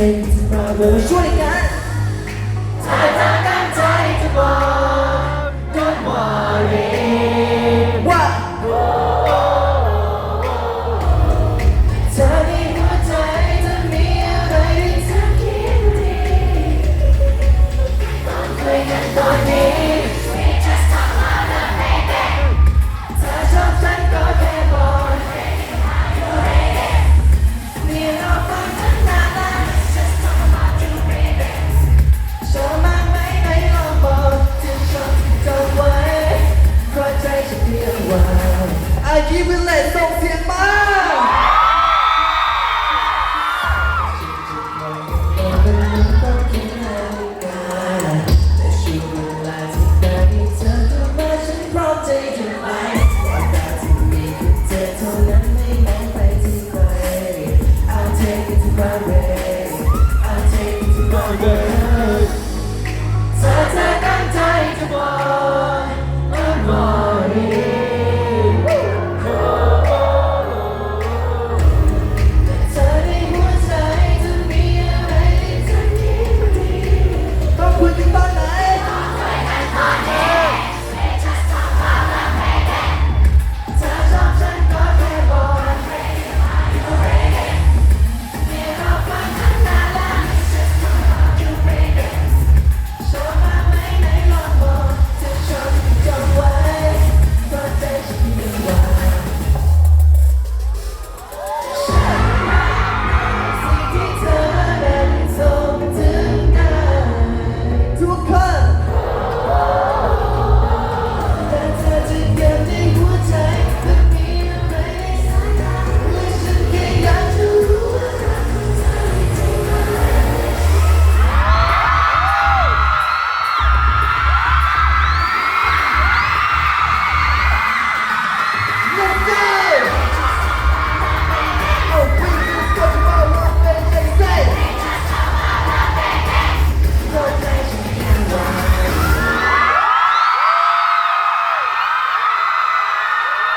สิ่งที่าเดิช่วยกันถ้าจะตั้ใจจะบอก Don't worry ว่เธอในหัวใจจะมีอะไรที่เธอคิดดีตอนเคยกันตอนนี้ my way.